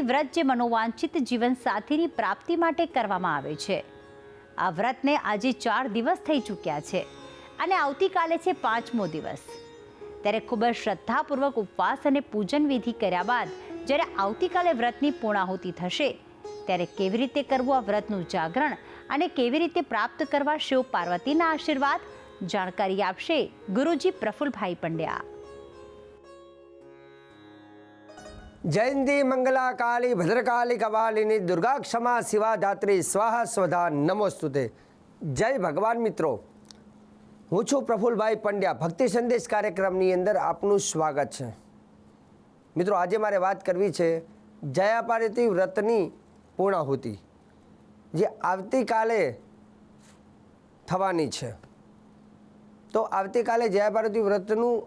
જયા વ્રત જે મનોવાંછિત જીવન સાથીની પ્રાપ્તિ માટે કરવામાં આવે છે. આ વ્રતને આજે ચાર દિવસ થઈ ચૂક્યા છે અને આવતીકાલે છે પાંચમો દિવસ. ત્યારે ખૂબ જ શ્રદ્ધાપૂર્વક ઉપવાસ અને પૂજન વિધિ કર્યા બાદ જ્યારે આવતીકાલે વ્રતની પૂર્ણાહુતિ થશે, ત્યારે કેવી રીતે કરવું આ વ્રતનું જાગરણ અને કેવી રીતે પ્રાપ્ત કરવા શિવ પાર્વતીના આશીર્વાદ, જાણકારી આપશે ગુરુજી પ્રફુલભાઈ પંડ્યા. જયંતી મંગલા કાલી ભદ્રકાલી કપાલિની દુર્ગા ક્ષમા શિવા ધાત્રી સ્વાહા સ્વધા નમોસ્તુતે જય ભગવાન મિત્રો હું છું પ્રફુલભાઈ પંડ્યા ભક્તિ સંદેશ કાર્યક્રમની અંદર આપનું સ્વાગત છે મિત્રો આજે મારે વાત કરવી છે જયા પાર્વતી વ્રતની પૂર્ણાહુતિ જે આવતીકાલે થવાની છે તો આવતીકાલે જયા પાર્વતી વ્રતનું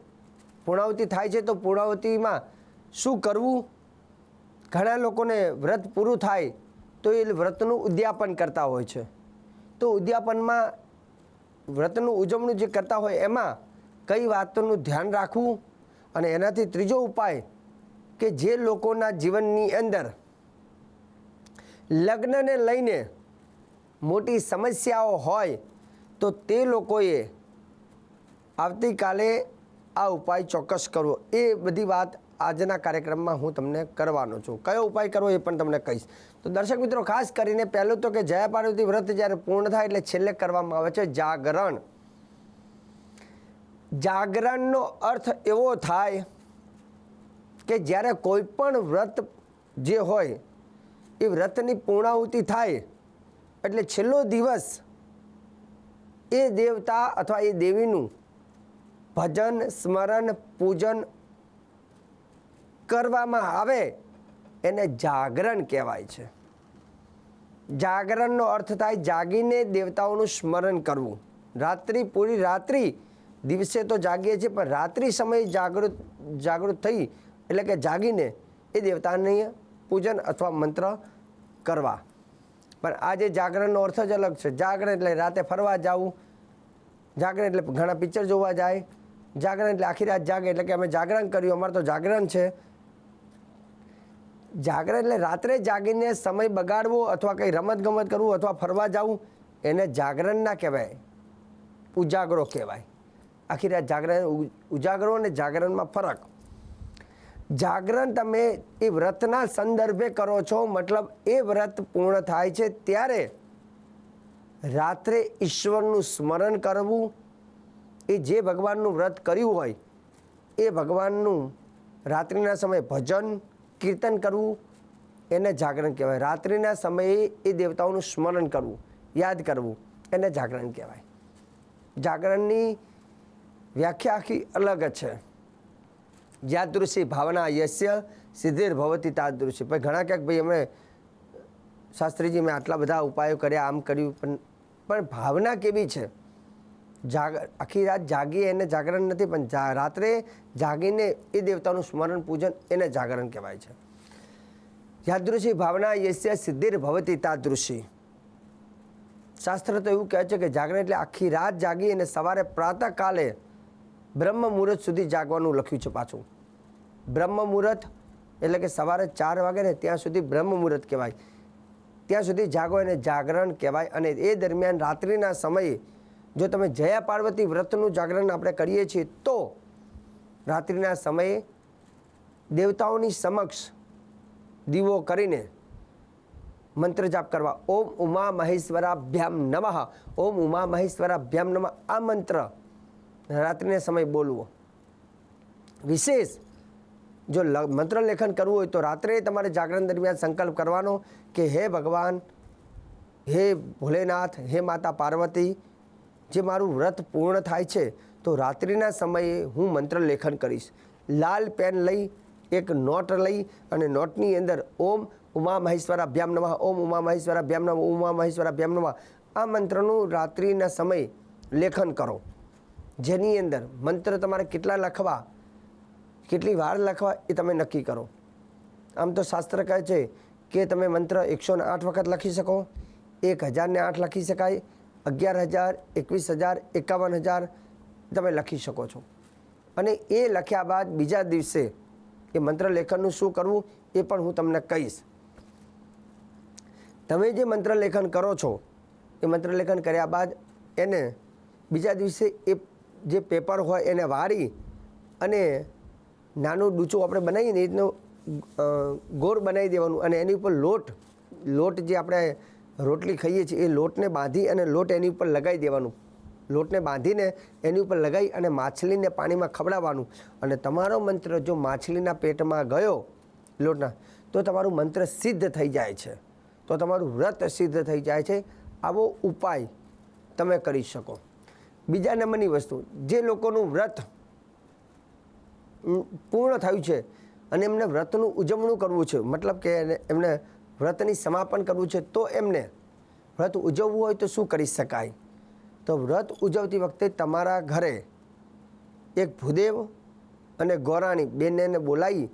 પૂર્ણાહુતિ થાય છે તો પૂર્ણાહુતિમાં શું કરવું? ઘણા લોકોને વ્રત પૂરું થાય તો એ વ્રતનું ઉદ્યાપન કરતા હોય છે. તો ઉદ્યાપનમાં વ્રતનું ઉજવણું જે કરતા હોય એમાં કઈ વાતોનું ધ્યાન રાખવું અને એનાથી ત્રીજો ઉપાય કે જે લોકોના જીવનની અંદર લગ્નને લઈને મોટી સમસ્યાઓ હોય તો તે લોકોએ આવતીકાલે આ ઉપાય ચોક્કસ કરવો. એ બધી વાત આજના કાર્યક્રમમાં હું તમને કરવાનો છું. કયો ઉપાય કરવો એ પણ તમને કહીશ. તો દર્શક મિત્રો, ખાસ કરીને પહેલું તો કે જયા પાર્વતી વ્રત જ્યારે પૂર્ણ થાય એટલે છેલ્લે કરવામાં આવે છે જાગરણ. જાગરણનો અર્થ એવો થાય કે જ્યારે કોઈ પણ વ્રત જે હોય, એ વ્રતની પૂર્ણાહુતિ થાય એટલે છેલ્લો દિવસ એ દેવતા અથવા એ દેવીનું ભજન, સ્મરણ, પૂજન કરવામાં આવે, એને જાગરણ કહેવાય છે. જાગરણનો અર્થ થાય જાગીને દેવતાઓનું સ્મરણ કરવું. રાત્રિ પૂરી રાત્રિ, દિવસે તો જાગીએ છીએ, પણ રાત્રિ સમયે જાગૃત જાગૃત થઈ, એટલે કે જાગીને એ દેવતાને પૂજન અથવા મંત્ર કરવા. પણ આજે જાગરણનો અર્થ જ અલગ છે. જાગરણ એટલે રાતે ફરવા જવું, જાગરણ એટલે ઘણા પિક્ચર જોવા જાય, જાગરણ એટલે આખી રાત જાગે, એટલે કે અમે જાગરણ કર્યું, અમારે તો જાગરણ છે. જાગરણ એટલે રાત્રે જાગીને સમય બગાડવો અથવા કંઈ રમત ગમત કરવું અથવા ફરવા જવું, એને જાગરણ ના કહેવાય. ઉજાગરો કહેવાય. આખી રાત જાગરણ ઉજાગરો અને જાગરણમાં ફરક. જાગરણ તમે એ વ્રતના સંદર્ભે કરો છો, મતલબ એ વ્રત પૂર્ણ થાય છે ત્યારે રાત્રે ઈશ્વરનું સ્મરણ કરવું, એ જે ભગવાનનું વ્રત કર્યું હોય, એ ભગવાનનું રાત્રિના સમયે ભજન કીર્તન કરવું, એને જાગરણ કહેવાય. રાત્રિના સમયે એ દેવતાઓનું સ્મરણ કરવું, યાદ કરવું, એને જાગરણ કહેવાય. જાગરણની વ્યાખ્યા આખી અલગ જ છે. યાદૃશી ભાવના યશ્ય સિદ્ધિર ભવતી તાદૃશી. ભાઈ, ઘણા ક્યાંક ભાઈ અમે શાસ્ત્રીજી, મેં આટલા બધા ઉપાયો કર્યા, આમ કર્યું, પણ પણ ભાવના કેવી છે? જાગ, આખી રાત જાગીએ એને જાગરણ નથી, પણ રાત્રે જાગીને એ દેવતાનું સ્મરણ પૂજન એને જાગરણ કહેવાય છે. યાદૃશી ભાવના યશ્ય સિદ્ધિર ભવતી તાદૃશી. શાસ્ત્ર તો એવું કહે છે કે જાગરણ એટલે આખી રાત જાગી અને સવારે પ્રાતઃકાલે બ્રહ્મ મુહૂર્ત સુધી જાગવાનું લખ્યું છે પાછું. બ્રહ્મ મુહૂર્ત એટલે કે સવારે ચાર વાગે ને ત્યાં સુધી બ્રહ્મ મુહૂર્ત કહેવાય. ત્યાં સુધી જાગો એને જાગરણ કહેવાય અને એ દરમિયાન રાત્રિના સમયે જો તમે જયા પાર્વતી વ્રતનું જાગરણ આપણે કરીએ છીએ, તો રાત્રિના સમયે દેવતાઓની સમક્ષ દીવો કરીને મંત્ર જાપ કરવા. ઓમ ઉમા મહેશ્વરાભ્યામ નમઃ. ઓમ ઉમા મહેશ્વરાભ્યામ નમઃ. આ મંત્ર રાત્રિના સમય બોલવો. વિશેષ જો મંત્ર લેખન કરવું હોય તો રાત્રે તમારે જાગરણ દરમિયાન સંકલ્પ કરવાનો કે, હે ભગવાન, હે ભોલેનાથ, હે માતા પાર્વતી જે મારું વ્રત પૂર્ણ થાય છે, તો રાત્રિના સમયે હું મંત્ર લેખન કરીશ. લાલ પેન લઈ એક નોટ લઈ અને નોટની અંદર ઓમ ઉમા મહેશ્વરાભ્યામ નમઃ, ઓમ ઉમા મહેશ્વરાભ્યામ નમઃ ઓમ ઉમા મહેશ્વરાભ્યામ નમઃ, આ મંત્રનું રાત્રિના સમયે લેખન કરો. જેની અંદર મંત્ર તમારે કેટલા લખવા, કેટલી વાર લખવા એ તમે નક્કી કરો. આમ તો શાસ્ત્ર કહે છે કે તમે મંત્ર એકસો ને આઠ વખત લખી શકો, એક હજારને આઠ લખી શકાય અગિયાર હજાર, એકવીસ હજાર, એકાવન હજાર તમે લખી શકો છો. અને એ લખ્યા બાદ બીજા દિવસે એ મંત્ર લેખનનું શું કરવું એ પણ હું તમને કહીશ. તમે જે મંત્ર લેખન કરો છો, એ મંત્ર લેખન કર્યા બાદ એને બીજા દિવસે એ જે પેપર હોય એને વાળી અને નાનું ડૂચું આપણે બનાવીને એ રીતનું ગોળ બનાવી દેવાનું અને એની ઉપર લોટ લોટ જે આપણે રોટલી ખાઈએ છીએ, એ લોટને બાંધી અને લોટ એની ઉપર લગાવી દેવાનું. લોટને બાંધીને એની ઉપર લગાવી અને માછલીને પાણીમાં ખવડાવવાનું. અને તમારો મંત્ર જો માછલીના પેટમાં ગયો લોટના, તો તમારું મંત્ર સિદ્ધ થઈ જાય છે. તો તમારું વ્રત સિદ્ધ થઈ જાય છે. આવો ઉપાય તમે કરી શકો. બીજા નંબરની વસ્તુ, જે લોકોનું વ્રત પૂર્ણ થયું છે અને એમને વ્રતનું ઉજવણું કરવું છે, મતલબ કે એમને વ્રતની સમાપન કરવું છે તો એમને વ્રત ઉજવવું હોય તો શું કરી શકાય? તો વ્રત ઉજવતી વખતે તમારા ઘરે એક ભૂદેવ અને ગોરાણી બંનેને બોલાવી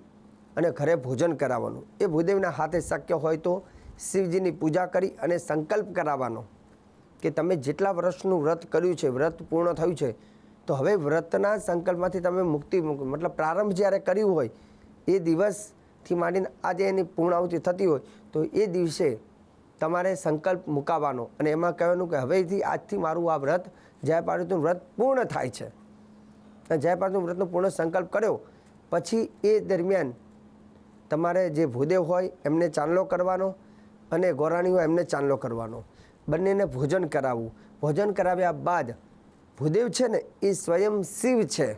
અને ઘરે ભોજન કરાવવાનું. એ ભૂદેવના હાથે શક્ય હોય તો શિવજીની પૂજા કરી અને સંકલ્પ કરાવવાનો કે તમે જેટલા વર્ષનું વ્રત કર્યું છે, વ્રત પૂર્ણ થયું છે, તો હવે વ્રતના સંકલ્પમાંથી તમે મુક્તિ મૂકો મતલબ પ્રારંભ જ્યારે કર્યું હોય, એ દિવસથી માંડીને આજે એની પૂર્ણાહુતિ થતી હોય તો એ દિવસે તમારે સંકલ્પ મુકાવવાનો અને એમાં કહેવાનું કે હવેથી આજથી મારું આ વ્રત જય પાર્વતીનું વ્રત પૂર્ણ થાય છે. અને જયપાર્વતીનું વ્રતનો પૂર્ણ સંકલ્પ કર્યો. પછી એ દરમિયાન તમારે જે ભૂદેવ હોય એમને ચાંદલો કરવાનો અને ગોરાણી હોય એમને ચાંદલો કરવાનો. બંનેને ભોજન કરાવવું. ભોજન કરાવ્યા બાદ ભૂદેવ છે ને એ સ્વયં શિવ છે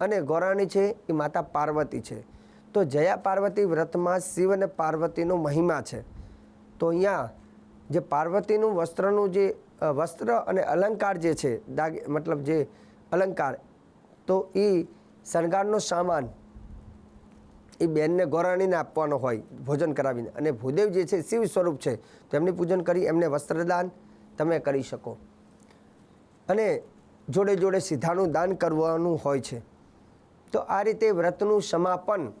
અને ગોરાણી છે એ માતા પાર્વતી છે. તો જયા પાર્વતી વ્રતમાં શિવ અને પાર્વતીનો મહિમા છે. તો અહીંયા જે પાર્વતીનું વસ્ત્રનું જે વસ્ત્ર અને અલંકાર જે છે, દાગ, મતલબ જે અલંકાર, તો એ શણગારનો સામાન એ બેનને ગોરાણીને આપવાનો હોય ભોજન કરાવીને. અને ભૂદેવ જે છે, શિવ સ્વરૂપ છે, તો એમની પૂજન કરી, એમને વસ્ત્રદાન તમે કરી શકો. અને જોડે જોડે સીધાનું દાન કરવાનું હોય છે. તો આ રીતે વ્રતનું સમાપન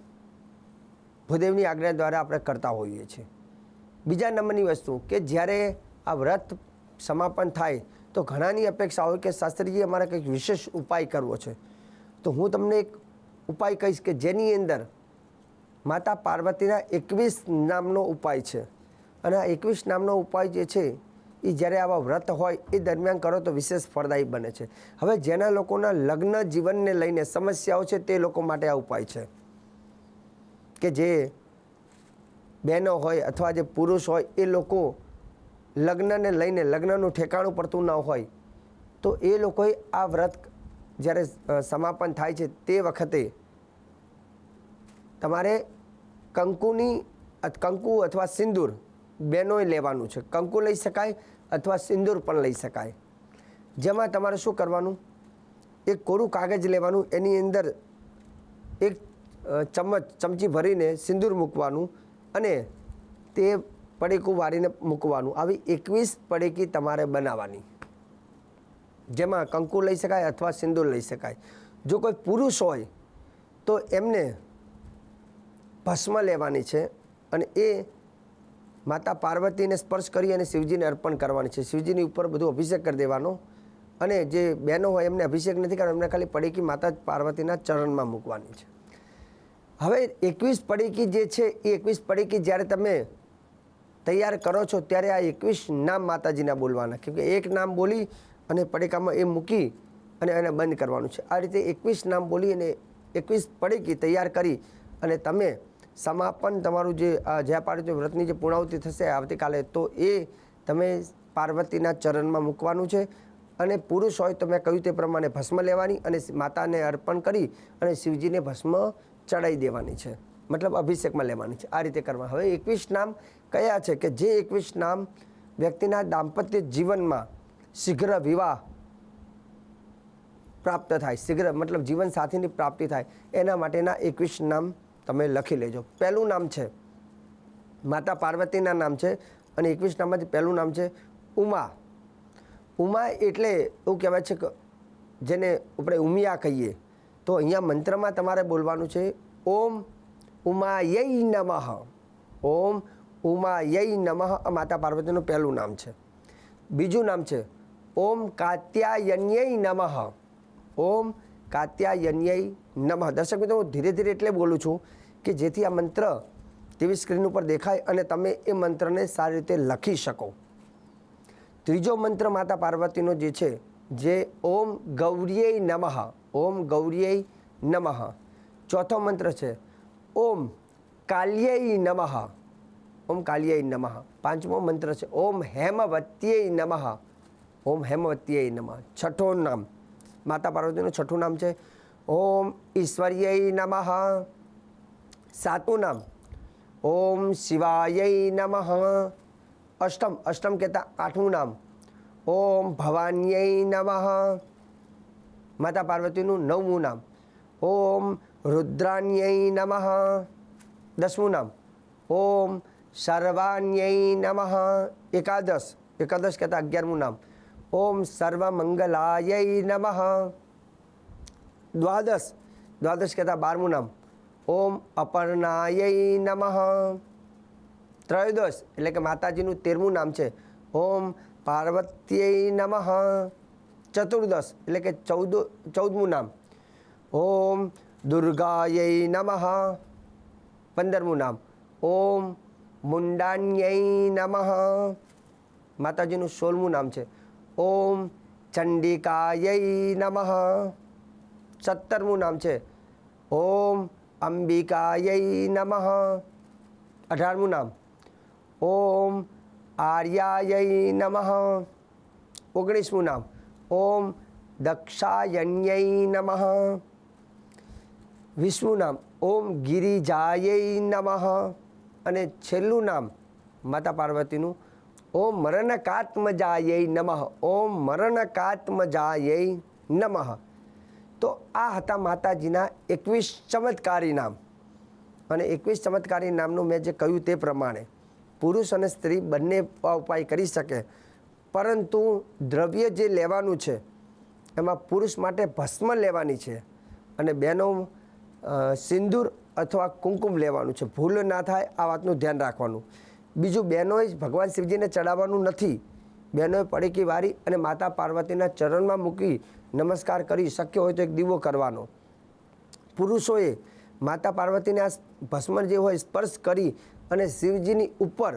ભૂદેવની આજ્ઞા દ્વારા આપણે કરતા હોઈએ છીએ. બીજા નંબરની વસ્તુ કે જ્યારે આ વ્રત સમાપન થાય તો ઘણાની અપેક્ષા હોય કે શાસ્ત્રીજી અમારે કંઈક વિશેષ ઉપાય કરવો છે. તો હું તમને એક ઉપાય કહીશ કે જેની અંદર માતા પાર્વતીના એકવીસ નામનો ઉપાય છે. અને આ એકવીસ નામનો ઉપાય જે છે, એ જ્યારે આવા વ્રત હોય, એ દરમિયાન કરો તો વિશેષ ફળદાયી બને છે. હવે જેના લોકોના લગ્ન જીવનને લઈને સમસ્યાઓ છે, તે લોકો માટે આ ઉપાય છે. કે જે બહેનો હોય અથવા જે પુરુષ હોય, એ લોકો લગ્નને લઈને લગ્નનું ઠેકાણું પડતું ન હોય, તો એ લોકોએ આ વ્રત જ્યારે સમાપન થાય છે તે વખતે તમારે કંકુની કંકુ અથવા સિંદૂર બેનોએ લેવાનું છે. કંકુ લઈ શકાય અથવા સિંદૂર પણ લઈ શકાય. જેમાં તમારે શું કરવાનું? એક કોરું કાગજ લેવાનું, એની અંદર એક ચમચ, ચમચી ભરીને સિંદૂર મૂકવાનું અને તે પડીકું વાળીને મૂકવાનું. આવી એકવીસ પડીકી તમારે બનાવવાની. જેમાં કંકુ લઈ શકાય અથવા સિંદૂર લઈ શકાય. જો કોઈ પુરુષ હોય, તો એમને ભસ્મ લેવાની છે અને એ માતા પાર્વતીને સ્પર્શ કરી અને શિવજીને અર્પણ કરવાની છે. શિવજીની ઉપર બધું અભિષેક કરી દેવાનો અને જે બહેનો હોય એમને અભિષેક નથી કરવાનો, એમને ખાલી પડીકી માતા પાર્વતીના ચરણમાં મૂકવાની છે. હવે એકવીસ પડીકી જે છે, એ એકવીસ પડીકી જ્યારે તમે તૈયાર કરો છો, ત્યારે આ એકવીસ નામ માતાજીના બોલવાના. કેમ એક નામ બોલી અને પડીકામાં એ મૂકી અને એને બંધ કરવાનું છે. આ રીતે એકવીસ નામ બોલી અને એકવીસ પડીકી તૈયાર કરી અને તમે સમાપન તમારું જે જયા પાર્વતી વ્રતની જે પૂર્ણાવતિ થશે આવતીકાલે, તો એ તમે પાર્વતીના ચરણમાં મૂકવાનું છે અને પુરુષ હોય તો મેં કહ્યું તે પ્રમાણે ભસ્મ લેવાની અને માતાને અર્પણ કરી અને શિવજીને ભસ્મ ચડાવી દેવાની છે. મતલબ અભિષેકમાં લેવાની છે. આ રીતે કરવા. હવે એકવીસ નામ કયા છે કે જે એકવીસ નામ વ્યક્તિના દાંપત્ય જીવનમાં શીઘ્ર વિવાહ પ્રાપ્ત થાય. શીઘ્ર મતલબ જીવન સાથીની પ્રાપ્તિ થાય. એના માટેના એકવીસ નામ તમે લખી લેજો. પહેલું નામ છે માતા પાર્વતીના નામ છે અને એકવીસ નામમાંથી પહેલું નામ છે ઉમા. ઉમા એટલે એવું કહેવાય છે કે જેને આપણે ઉમિયા કહીએ. તો અહીંયા મંત્રમાં તમારે બોલવાનું છે, ઓમ ઉમાયૈ નમઃ. ઓમ ઉમાયૈ નમઃ માતા પાર્વતીનું પહેલું નામ છે. બીજું નામ છે, ઓમ કાત્યાયન્યૈ નમઃ. ઓમ કાત્યાયન્યય નમઃ. દર્શક મિત્રો, હું ધીરે ધીરે એટલે બોલું છું કે જેથી આ મંત્ર ટીવી સ્ક્રીન ઉપર દેખાય અને તમે એ મંત્રને સારી રીતે લખી શકો. ત્રીજો મંત્ર માતા પાર્વતીનો જે છે, જે ઓમ ગૌરીય નમઃ. ઓમ ગૌરીય નમઃ. ચોથો મંત્ર છે, ઓમ કાલ્યય નમઃ. ઓમ કાલ્યય નમઃ. પાંચમો મંત્ર છે, ઓમ હેમવત્યય નમઃ. ઓમ હેમવત્યય નમઃ. છઠ્ઠો નામ. માતા પાર્વતીનું છઠ્ઠું નામ છે, ઓમ ઈશ્વર્યય નમઃ. સાતું નામ, ઓમ શિવાય નમઃ. અષ્ટમ અષ્ટમ કહેતા આઠમું નામ, ઓમ ભવાન્યય નમઃ. માતા પાર્વતીનું નવમું નામ. ઓમ રુદ્રાન્યય નમઃ. દસમું નામ. ઓમ સર્વાન્યય નમઃ. એકાદશ. એકાદશ કહેતા અગિયારમું નામ. ઓમ સર્વમંગલાય નમઃ. દ્વાદશ. દ્વાદશ કહેતા બારમું નામ. ઓમ અપર્ણાય નમઃ. ત્રયોદશ એટલે કે માતાજીનું તેરમું નામ છે. ઓમ પાર્વત્યય નમઃ. ચતુર્દશ એટલે કે ચૌદ, ચૌદમું નામ. ઓમ દુર્ગાય નમઃ. પંદરમું નામ. ઓમ મુંડાન્યય નમઃ. માતાજીનું સોળમું નામ છે. ઓમ ચંડિકાય નમઃ. સત્તરમું નામ છે. ઓમ અંબિકાય નમઃ. અઢારમું નામ. ઓમ આર્યાય નમઃ. ઓગણીસમું નામ. ઓમ દક્ષાયન્યય નમઃ. વિષ્ણુ નામ ઓમ ગિરિજાય નમઃ. અને છેલ્લું નામ માતા પાર્વતીનું ઓમ મરણકાત્મજાય નમઃ. ઓમ મરણકાત્મજાય નમઃ. તો આ હતા માતાજીના એકવીસ ચમત્કારી નામ. અને એકવીસ ચમત્કારી નામનું મેં જે કહ્યું તે પ્રમાણે પુરુષ અને સ્ત્રી બંને ઉપાય કરી શકે. પરંતુ દ્રવ્ય જે લેવાનું છે, એમાં પુરુષ માટે ભસ્મ લેવાની છે અને બહેનો સિંદૂર અથવા કુમકુમ લેવાનું છે. ભૂલ ના થાય આ વાતનું ધ્યાન રાખવાનું. બીજું, બહેનોએ જ ભગવાન શિવજીને ચડાવવાનું નથી. બહેનોએ પડીકી વારી અને માતા પાર્વતીના ચરણમાં મૂકી નમસ્કાર કરી શક્ય હોય તો એક દીવો કરવાનો. પુરુષોએ માતા પાર્વતીને આ ભસ્મ જે હોય સ્પર્શ કરી અને શિવજીની ઉપર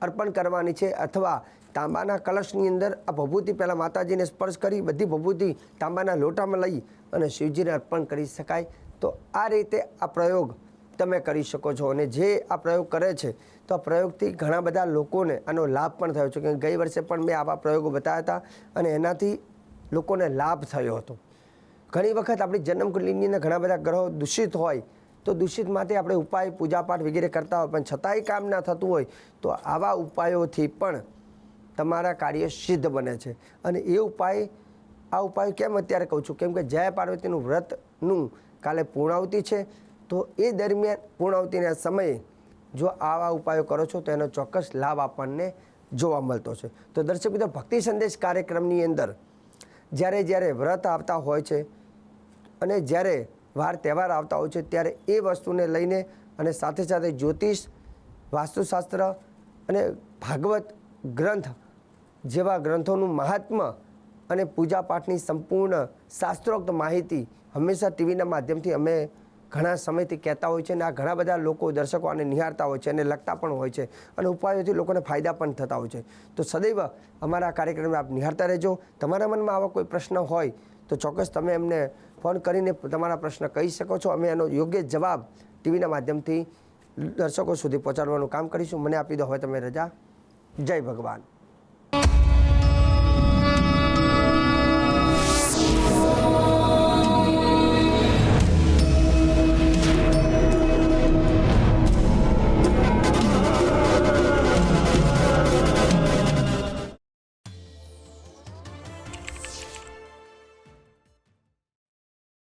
અર્પણ કરવાની છે અથવા તાંબાના કલશની અંદર આ ભભૂતિ પહેલાં માતાજીને સ્પર્શ કરી, બધી ભભૂતિ તાંબાના લોટામાં લઈ અને શિવજીને અર્પણ કરી શકાય. તો આ રીતે આ પ્રયોગ તમે કરી શકો છો અને જે આ પ્રયોગ કરે છે, તો આ પ્રયોગથી ઘણા બધા લોકોને આનો લાભ પણ થયો છે. કે ગઈ વર્ષે પણ મેં આવા પ્રયોગો બતાવ્યા હતા અને એનાથી લોકોને લાભ થયો હતો. ઘણી વખત આપણી જન્મકુંડલીની અંદર ઘણા બધા ગ્રહો દૂષિત હોય, તો દૂષિત માટે આપણે ઉપાય પૂજાપાઠ વગેરે કરતા હોય, પણ છતાંય કામ ના થતું હોય, તો આવા ઉપાયોથી પણ તમારા કાર્ય સિદ્ધ બને છે. અને એ ઉપાય, આ ઉપાય કેમ અત્યારે કહું છું? કેમ કે જય પાર્વતીનું વ્રતનું કાલે પૂર્ણાવતી છે, તો એ દરમિયાન પૂર્ણાવતીના સમયે જો આવા ઉપાયો કરો છો, તો એનો ચોક્કસ લાભ આપણને જોવા મળતો છે. તો દર્શક મિત્રો, ભક્તિ સંદેશ કાર્યક્રમની અંદર જ્યારે જ્યારે વ્રત આવતા હોય છે અને જ્યારે વાર તહેવાર આવતા હોય છે, ત્યારે એ વસ્તુને લઈને અને સાથે સાથે જ્યોતિષ, વાસ્તુશાસ્ત્ર અને ભાગવત ગ્રંથ જેવા ગ્રંથોનું મહાત્મ્ય અને પૂજાપાઠની સંપૂર્ણ શાસ્ત્રોક્ત માહિતી હંમેશા ટીવીના માધ્યમથી અમે ઘણા સમયથી કહેતા હોય છે અને આ ઘણા બધા લોકો દર્શકો આને નિહાળતા હોય છે અને લખતા પણ હોય છે અને ઉપાયોથી લોકોને ફાયદા પણ થતા હોય છે. તો સદૈવ અમારા કાર્યક્રમને આપ નિહાળતા રહેજો. તમારા મનમાં આવા કોઈ પ્રશ્ન હોય તો ચોક્કસ તમે એમને ફોન કરીને તમારા પ્રશ્ન કહી શકો છો. અમે એનો યોગ્ય જવાબ ટીવીના માધ્યમથી દર્શકો સુધી પહોંચાડવાનું કામ કરીશું. મને આપી દો. હવે તમે રજા. જય ભગવાન.